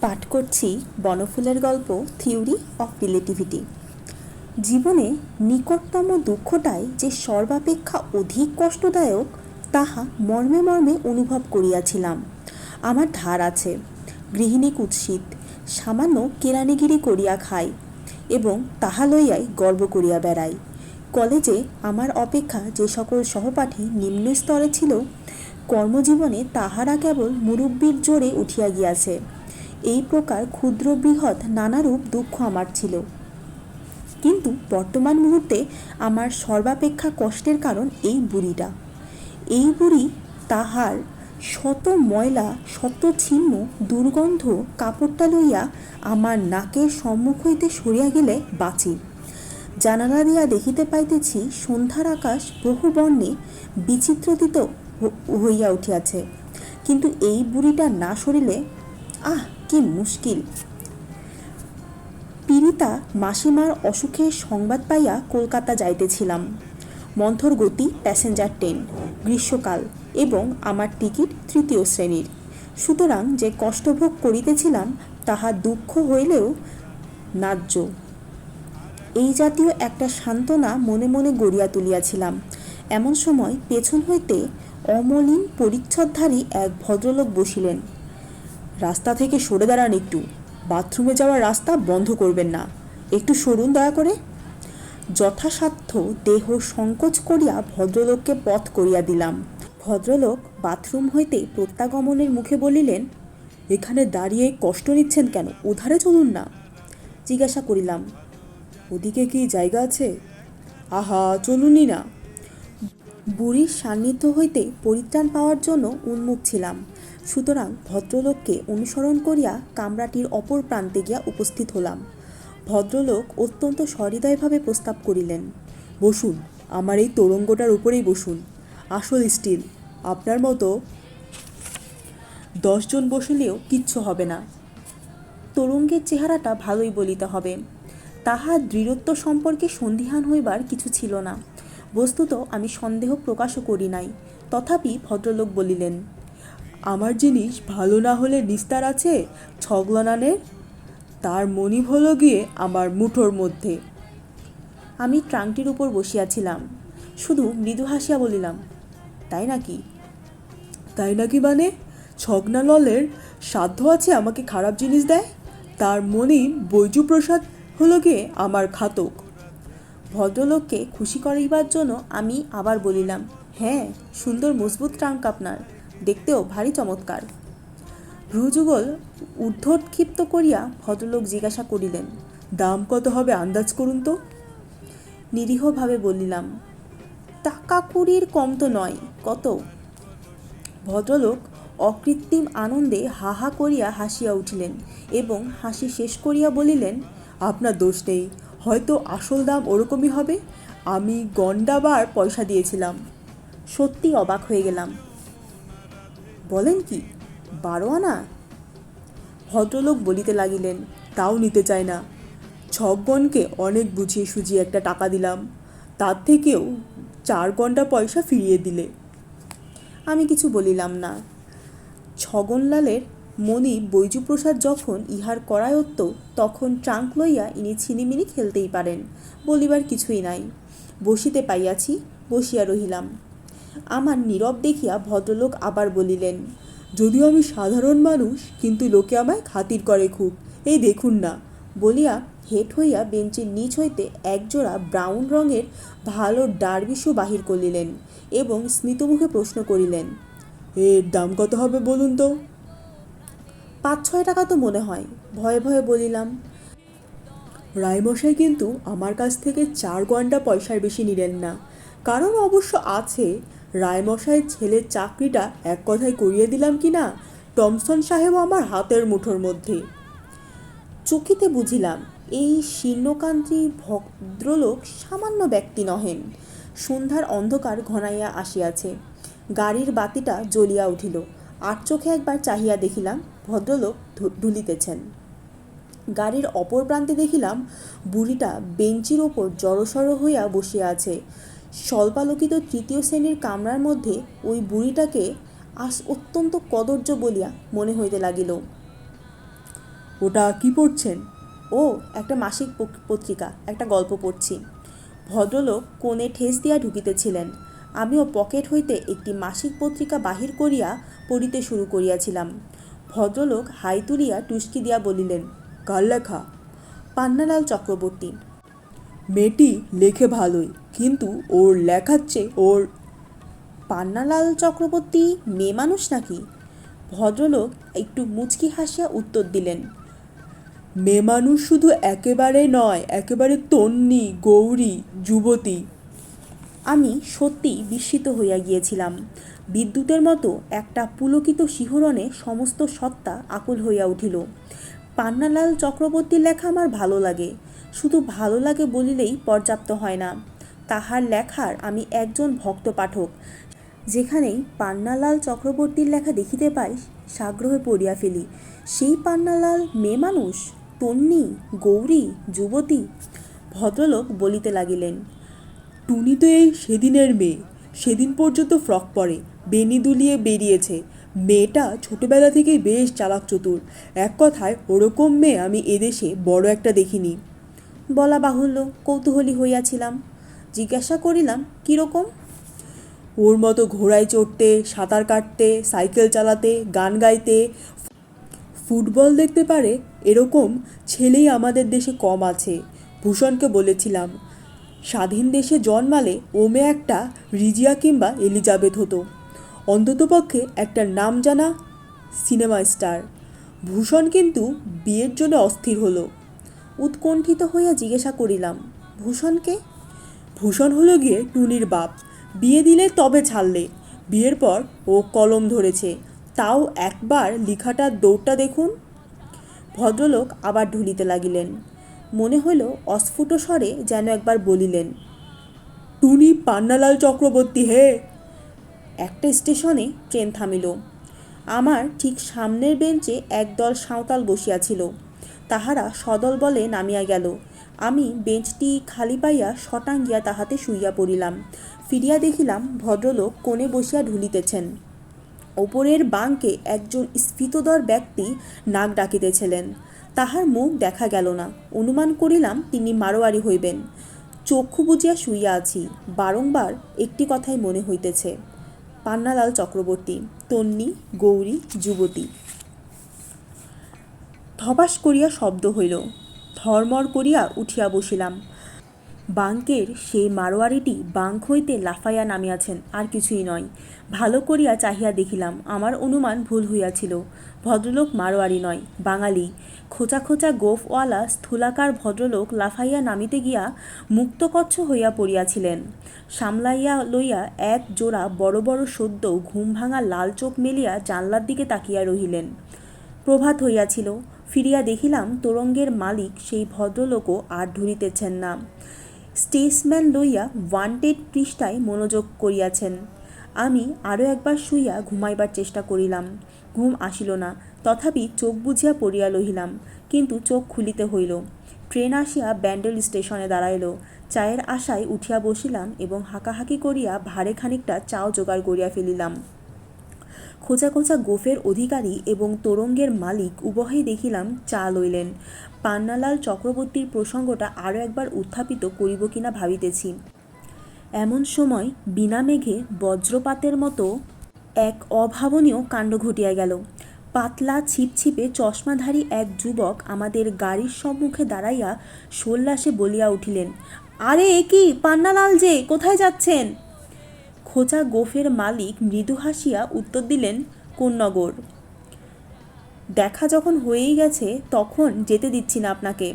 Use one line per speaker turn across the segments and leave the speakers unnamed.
পাঠ করছি বনফুলের গল্প, থিওরি অফ রিলেটিভিটি। জীবনে নিকটতম দুঃখটাই যে সর্বাপেক্ষা অধিক কষ্টদায়ক, তাহা মর্মে মর্মে অনুভব করিয়াছিলাম। আমার ধার আছে, গৃহিণী কুৎসিত, সামান্য কেরানিগিরি করিয়া খাই এবং তাহা লইয়াই গর্ব করিয়া বেড়াই। কলেজে আমার অপেক্ষা যে সকল সহপাঠী নিম্ন স্তরে ছিল, কর্মজীবনে তাহারা কেবল মুরব্বীর জোরে উঠিয়া গিয়াছে। এই প্রকার ক্ষুদ্র বৃহৎ নানারূপ দুঃখ আমার ছিল। কিন্তু বর্তমান মুহূর্তে আমার সর্বাপেক্ষা কষ্টের কারণ এই বুড়িটা। এই বুড়ি তাহার শত ময়লা, শত ছিন্ন, দুর্গন্ধ কাপড়টা লইয়া আমার নাকের সম্মুখ হইতে সরিয়া গেলে বাঁচি। জানালা দিয়া দেখিতে পাইতেছি সন্ধ্যার আকাশ বহু বর্ণে বিচিত্রদিত হইয়া উঠিয়াছে। কিন্তু এই বুড়িটা না সরিলে, আহ! কি মুশকিল? পীড়িতা মাসিমার অসুখের সংবাদ পাইয়া কলকাতা যাইতেছিলাম। মন্থর গতি প্যাসেঞ্জার ট্রেন, গ্রীষ্মকাল এবং আমার টিকিট তৃতীয় শ্রেণির। সুতরাং যে কষ্টভোগ করিতেছিলাম, তাহা দুঃখ হইলেও ন্যায্য। এই জাতীয় একটা সান্ত্বনা মনে মনে গড়িয়া তুলিয়াছিলাম। এমন সময় পেছন হইতে অমলিন পরিচ্ছদধারী এক ভদ্রলোক বসিলেন। রাস্তা থেকে সরে দাঁড়ান একটু। বাথরুমে যাওয়ার রাস্তা বন্ধ করবেন না। একটু সরুন দয়া করে। যথাসাধ্য দেহ সংকোচ করিয়া ভদ্রলোককে পথ করিয়া দিলাম। ভদ্রলোক বাথরুম হইতে প্রত্যাগমনের মুখে বলিলেন, এখানে দাঁড়িয়ে কষ্ট নিচ্ছেন কেন? উধারে চলুন না। জিজ্ঞাসা করিলাম, ওদিকে কি জায়গা আছে? আহা, চলুনই না। বুড়ির সান্নিধ্য হইতে পরিত্রাণ পাওয়ার জন্য উন্মুখ ছিলাম। সুতরাং ভদ্রলোককে অনুসরণ করিয়া কামরাটির অপর প্রান্তে গিয়া উপস্থিত হলাম। ভদ্রলোক অত্যন্ত সহৃদয়ভাবে প্রস্তাব করিলেন, বসুন, আমার এই তোরঙ্গটার উপরেই বসুন। আসল স্টিল, আপনার মতো দশজন বসলেও কিচ্ছু হবে না। তরঙ্গের চেহারাটা ভালোই বলিতে হবে। তাহার দৃঢ়ত্ব সম্পর্কে সন্দিহান হইবার কিছু ছিল না। বস্তুত আমি সন্দেহ প্রকাশও করি নাই। তথাপি ভদ্রলোক বলিলেন আমার জিনিস ভালো না হলে নিস্তার আছে, ছগলনানের? তার মনিব হলো গিয়ে আমার মুঠোর মধ্যে। আমি ট্রাঙ্কটির উপর বসিয়াছিলাম, শুধু মৃদু হাসিয়া বলিলাম, তাই নাকি? তাই নাকি মানে? ছগনাললের সাধ্য আছে আমাকে খারাপ জিনিস দেয়? তার মনেই বৈজু প্রসাদ হলো গিয়ে আমার ঘাতক। ভদ্রলোককে খুশি করিবার জন্য আমি আবার বলিলাম হ্যাঁ সুন্দর মজবুত ট্রাঙ্ক আপনার। দেখতেও ভারী চমৎকার। ভ্রুযুগল ঊর্ধ্বক্ষিপ্ত করিয়া ভদ্রলোক জিজ্ঞাসা করিলেন, দাম কত হবে আন্দাজ করুন তো? নিরীহভাবে বলিলাম, টাকা কুড়ির কম তো নয়, কত? ভদ্রলোক অকৃত্রিম আনন্দে হা হা করিয়া হাসিয়া উঠিলেন এবং হাসি শেষ করিয়া বলিলেন, আপনার দোষ নেই, হয়তো আসল দাম ওরকমই হবে। আমি গন্ডাবার পয়সা দিয়েছিলাম। সত্যি অবাক হয়ে গেলাম। বলেন কি? বারো আনা ভদ্রলোক বলিতে লাগিলেন, তাও নিতে চায় না। ছকগণকে অনেক বুঝিয়ে সুঝিয়ে একটা টাকা দিলাম। তার থেকেও চার ঘণ্টা পয়সা ফিরিয়ে দিলে। আমি কিছু বলিলাম না। ছগনলালের মনি বৈজুপ্রসাদ যখন ইহার করায়ত্ত, তখন ট্রাঙ্ক লইয়া ইনি ছিনিমিনি খেলতেই পারেন, বলিবার কিছুই নাই। বসিতে পাইয়াছি, বসিয়া রহিলাম। আমার নীরব দেখিয়া ভদ্রলোক আবার বলিলেন, যদিও আমি সাধারণ মানুষ, কিন্তু লোকে আমায় খাতির করে খুব। এই দেখুন না। বলিয়া হেট হইয়া বেঞ্চের নিচ হইতে একজোড়া ব্রাউন রঙের ভালো ডারবিশও বাহির করিলেন এবং স্মিতমুখে প্রশ্ন করিলেন, এর দাম কত হবে বলুন তো? পাঁচ ছয় টাকা তো মনে হয়। ভয়ে ভয়ে বলিলাম। রায়মশাই কিন্তু আমার কাছ থেকে চার ঘণ্টা পয়সার বেশি নিলেন না। কারণ অবশ্য আছে রায়মশাই ছেলের চাকরিটা এক কথায় করিয়ে দিলাম কি না? টমসন সাহেব আমার হাতের মুঠোর মধ্যে। চকিতে বুঝিলাম, এই শীর্ণকান্তি ভদ্রলোক সামান্য ব্যক্তি নহেন। সন্ধ্যার অন্ধকার ঘনাইয়া আসিয়াছে। গাড়ির বাতিটা জ্বলিয়া উঠিল। আট চোখে একবার চাহিয়া দেখিলাম, ভদ্রলোক ঢুলিতেছেন গাড়ির অপর প্রান্তে দেখিলাম, বুড়িটা বেঞ্চির ওপর জড়সড় হইয়া বসিয়া আছে। স্বল্পালোকিত তৃতীয় শ্রেণির কামরার মধ্যে ওই বুড়িটাকে আস অত্যন্ত কদর্য বলিয়া মনে হইতে লাগিল।
ওটা কি পড়ছেন?
ও, একটা মাসিক পত্রিকা, একটা গল্প পড়ছি। ভদ্রলোক কোণে ঠেস দিয়া ঢুকিতেছিলেন। আমিও পকেট হইতে একটি মাসিক পত্রিকা বাহির করিয়া পড়িতে শুরু করিয়াছিলাম। ভদ্রলোক হাই তুলিয়া টুস্কি দিয়া বলিলেন,
কার লেখা?
পান্নালাল চক্রবর্তী।
মেয়েটি লেখে ভালোই, কিন্তু ওর লেখার চেয়ে ওর
পান্নালাল চক্রবর্তী মেয়ে মানুষ নাকি? ভদ্রলোক একটু মুচকি হাসিয়া উত্তর দিলেন,
মেয়ে মানুষ শুধু একেবারে নয়, একেবারে তন্নি, গৌরী, যুবতী।
আমি সত্যি বিস্মিত হইয়া গিয়েছিলাম। বিদ্যুতের মতো একটা পুলকিত শিহরণে সমস্ত সত্তা আকুল হইয়া উঠিল। পান্নালাল চক্রবর্তীর লেখা আমার ভালো লাগে। শুধু ভালো লাগে বলিলেই পর্যাপ্ত হয় না। তাহার লেখার আমি একজন ভক্ত পাঠক। যেখানেই পান্নালাল চক্রবর্তীর লেখা দেখিতে পাই, সাগ্রহে পড়িয়া ফেলি। সেই পান্নালাল মেয়ে মানুষ, তন্নি, গৌরী, যুবতী, ভদ্রলোক বলিতে লাগিলেন,
টুনি তো এই সেদিনের মেয়ে। সেদিন পর্যন্ত ফ্রক পরে বেনি দুলিয়ে বেরিয়েছে। মেয়েটা ছোটবেলা থেকেই বেশ চালাক চতুর। এক কথায়, ওরকম মেয়ে আমি এদেশে বড় একটা দেখিনি।
বলা বাহুল্য কৌতূহলী হইয়াছিলাম। জিজ্ঞাসা করিলাম কীরকম
ওর মতো ঘোড়ায় চড়তে, সাঁতার কাটতে, সাইকেল চালাতে, গান গাইতে, ফুটবল দেখতে পারে, এরকম ছেলেই আমাদের দেশে কম আছে। ভূষণকে বলেছিলাম, স্বাধীন দেশে জন্মালে ওমে একটা রিজিয়া কিংবা এলিজাবেথ হতো। অন্ততপক্ষে একটা নাম জানা সিনেমা স্টার। ভূষণ কিন্তু বিয়ের জন্য অস্থির হলো।
উৎকণ্ঠিত হইয়া জিজ্ঞাসা করিলাম, ভূষণকে?
ভূষণ হলো গিয়ে টুনির বাপ। বিয়ে দিলে তবে ছাড়লে। বিয়ের পর ও কলম ধরেছে। তাও একবার লিখাটার দৌড়টা দেখুন।
ভদ্রলোক আবার ঢুলিতে লাগিলেন। মনে হইল অস্ফুট স্বরে যেন একবার বলিলেন,
টুনি পান্নালাল চক্রবর্তী হে!
একটা স্টেশনে ট্রেন থামিল। আমার ঠিক সামনের বেঞ্চে একদল সাঁওতাল বসিয়াছিল তাহারা সদল বলে নামিয়া গেল। আমি বেঞ্চটি খালি পাইয়া শটাঙ্গিয়া তাহাতে শুইয়া পড়িলাম। ফিরিয়া দেখিলাম ভদ্রলোক কোণে বসিয়া ঢুলিতেছেন। ওপরের বাঙ্কে একজন স্ফীতদর ব্যক্তি নাক ডাকিতেছিলেন। তাহার মুখ দেখা গেল না। অনুমান করিলাম তিনি মারোয়ারি হইবেন। চক্ষু বুঝিয়া শুইয়া আছি। বারংবার একটি কথাই মনে হইতেছে। পান্নালাল চক্রবর্তী, তন্নি, গৌরী, যুবতী। ধপাস করিয়া শব্দ হইল। ধর্মর করিয়া উঠিয়া বসিলাম। বাঙ্কের সেই মারোয়ারিটি বাঙ্ক হইতে লাফাইয়া নামিয়াছেন, আর কিছুই নয়। ভালো করিয়া চাহিয়া দেখিলাম, আমার অনুমান ভুল হইয়াছিল। ভদ্রলোক মারোয়ারি নয়, বাঙালি। খোঁচা খোঁচা গোফওয়ালা স্থূলাকার ভদ্রলোক লাফাইয়া নামিতে গিয়া মুক্তকচ্ছ হইয়া পড়িয়াছিলেন। সামলাইয়া লইয়া এক জোড়া বড় বড় সদ্য ঘুম ভাঙা লাল চোখ মেলিয়া জানলার দিকে তাকিয়া রহিলেন। প্রভাত হইয়াছিল ফিরিয়া দেখিলাম তোরঙ্গের মালিক সেই ভদ্রলোকও আর ধরিতেছেন না। স্টেসম্যান লইয়া ওয়ান্টেড পৃষ্ঠায় মনোযোগ করিয়াছেন। আমি আরও একবার শুইয়া ঘুমাইবার চেষ্টা করিলাম। ঘুম আসিল না। তথাপি চোখ বুঝিয়া পড়িয়া লহিলাম কিন্তু চোখ খুলিতে হইল। ট্রেন আসিয়া ব্যান্ডেল স্টেশনে দাঁড়াইল। চায়ের আশায় উঠিয়া বসিলাম এবং হাঁকাহাঁকি করিয়া ভারে খানিকটা চাও জোগাড় করিয়া ফেলিলাম। খোঁচা খোঁচা গোফের অধিকারী এবং তোরঙ্গের মালিক উভয়েই দেখিলাম চা লইলেন। পান্নালাল চক্রবর্তীর প্রসঙ্গটা আরও একবার উত্থাপিত করিব কিনা ভাবিতেছি। এমন সময় বিনা মেঘে বজ্রপাতের মতো এক অভাবনীয় কাণ্ড ঘটিয়া গেল। পাতলা ছিপছিপে চশমাধারী এক যুবক আমাদের গাড়ির সম্মুখে দাঁড়াইয়া সোল্লাসে বলিয়া উঠিলেন, আরে এ কি? পান্নালাল যে, কোথায় যাচ্ছেন? খোঁচা গোফের মালিক মৃদু হাসিয়া উত্তর দিলেন, কোন্নগর, দেখা যখন হয়েই গেছে তখন যেতে দিচ্ছি না আপনাকে।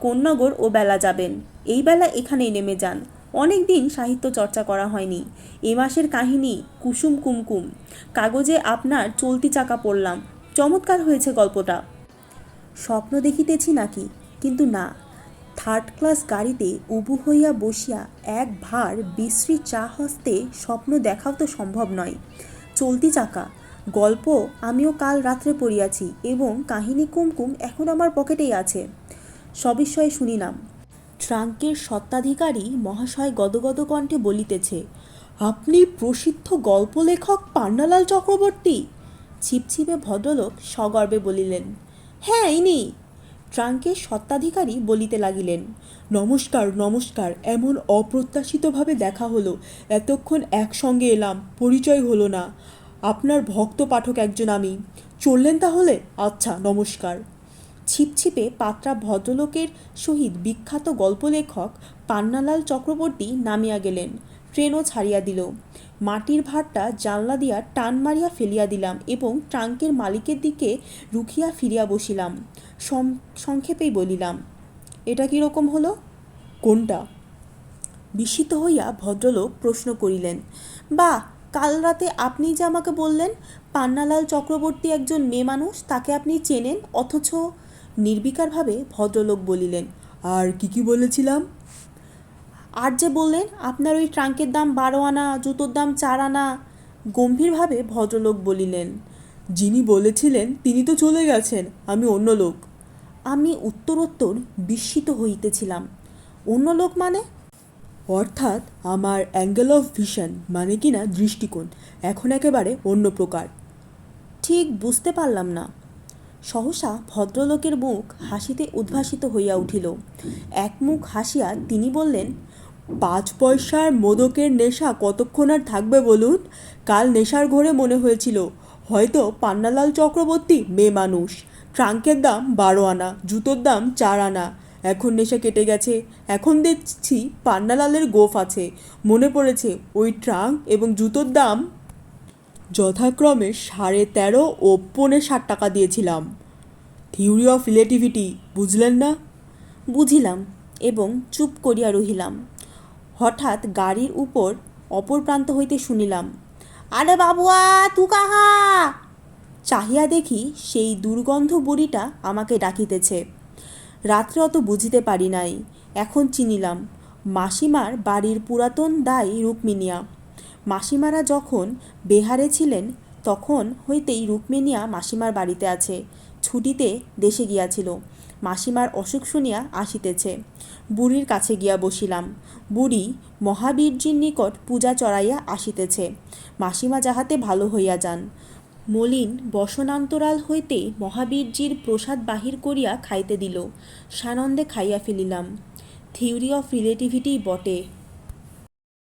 কোন্নগর ও বেলা যাবেন। এই বেলা এখানেই নেমে যান। অনেক দিন সাহিত্য চর্চা করা হয়নি। এ মাসের কাহিনী কুসুম কুমকুম। কাগজে আপনার চলতি চাকা পড়লাম। চমৎকার হয়েছে গল্পটা। স্বপ্ন দেখিতেছি নাকি? কিন্তু না। থার্ড ক্লাস গাড়িতে উবু হইয়া বসিয়া এক ভার বিশ্রী চা হস্তে স্বপ্ন দেখাও তো সম্ভব নয়। চলতি চাকা, গল্প, আমিও কাল রাত্রে পড়িয়াছি এবং কাহিনী কুমকুম এখন আমার পকেটেই আছে। সবিষয়ে শুনিলাম, ট্রাঙ্কের সত্ত্বাধিকারী মহাশয় গদগদ কণ্ঠে বলিতেছে,
আপনি প্রসিদ্ধ গল্প লেখক পান্নালাল চক্রবর্তী?
ছিপছিপে ভদ্রলোক সগর্বে বলিলেন হ্যাঁ ইনি। ট্রাঙ্কের সত্ত্বাধিকারী বলিতে লাগিলেন।
নমস্কার নমস্কার, এমন অপ্রত্যাশিতভাবে দেখা হলো, এতক্ষণ একসঙ্গে এলাম, পরিচয় হলো না। আপনার ভক্ত পাঠক একজন আমি। চললেন তাহলে? আচ্ছা নমস্কার।
ছিপছিপে পাত্রা ভদ্রলোকের সহিত বিখ্যাত গল্পলেখক পান্নালাল চক্রবর্তী নামিয়া গেলেন। ট্রেনও ছাড়িয়া দিল। মাটির ভারটা জানলা দিয়া টান মারিয়া ফেলিয়া দিলাম এবং ট্রাঙ্কের মালিকের দিকে রুখিয়া ফিরিয়া বসিলাম। সংক্ষেপেই বলিলাম, এটা কীরকম হলো?
কোনটা?
বিস্মিত হইয়া ভদ্রলোক প্রশ্ন করিলেন বা কাল রাতে আপনি যে আমাকে বললেন, পান্নালাল চক্রবর্তী একজন মেয়ে মানুষ, তাকে আপনি চেনেন? অথচ, নির্বিকারভাবে ভদ্রলোক বলিলেন,
আর কি কি বলেছিলাম?
আর যে বললেন, আপনার ওই ট্রাঙ্কের দাম বারো আনা, জুতোর দাম চার আনা। গম্ভীরভাবে ভদ্রলোক বলিলেন,
যিনি বলেছিলেন তিনি তো চলে গেছেন, আমি অন্য লোক।
আমি উত্তরোত্তর বিস্মিত হইতেছিলাম, অন্য লোক মানে?
অর্থাৎ আমার অ্যাঙ্গেল অফ ভিশন মানে কিনা দৃষ্টিকোণ, এখন একেবারে অন্য প্রকার।
ঠিক বুঝতে পারলাম না। সহসা ভদ্রলোকের মুখ হাসিতে উদ্ভাসিত হইয়া উঠিল, এক মুখ হাসিয়া তিনি বললেন
পাঁচ পয়সার মোদকের নেশা কতক্ষণ আর থাকবে বলুন? কাল নেশার ঘরে মনে হয়েছিল। হয়তো পান্নালাল চক্রবর্তী মেয়ে মানুষ। ট্রাঙ্কের দাম বারো আনা, জুতোর দাম চার আনা। এখন নেশা কেটে গেছে। এখন দেখছি পান্নালালের গোফ আছে। মনে পড়েছে ওই ট্রাঙ্ক এবং জুতোর দাম যথাক্রমে সাড়ে তেরো ও পৌনে ষাট টাকা দিয়েছিলাম। থিওরি অফ রিলেটিভিটি, বুঝলেন না?
বুঝিলাম এবং চুপ করিয়া রহিলাম। হঠাৎ গাড়ির উপর অপর প্রান্ত হইতে শুনিলাম, আরে বাবুয়া, তু কাহা? চাহিয়া দেখি সেই দুর্গন্ধ বুড়িটা আমাকে ডাকিতেছে। রাত্রে অত বুঝিতে পারি নাই, এখন চিনিলাম, মাসিমার বাড়ির পুরাতন দায়ী রুক্মিনিয়া মাসিমারা যখন বেহারে ছিলেন তখন হইতেই রুক্মিনিয়া মাসিমার বাড়িতে আছে, ছুটিতে দেশে গিয়াছিল। মাসিমার অসুখ শুনিয়া আসিতেছে। বুড়ির কাছে গিয়া বসিলাম। বুড়ি মহাবীরজির নিকট পূজা চড়াইয়া আসিতেছে। মাসিমা যাহাতে ভালো হইয়া যান। মলিন বসনান্তরাল হইতে মহাবীরজির প্রসাদ বাহির করিয়া খাইতে দিল। সানন্দে খাইয়া ফেলিলাম। থিওরি অফ রিলেটিভিটি বটে।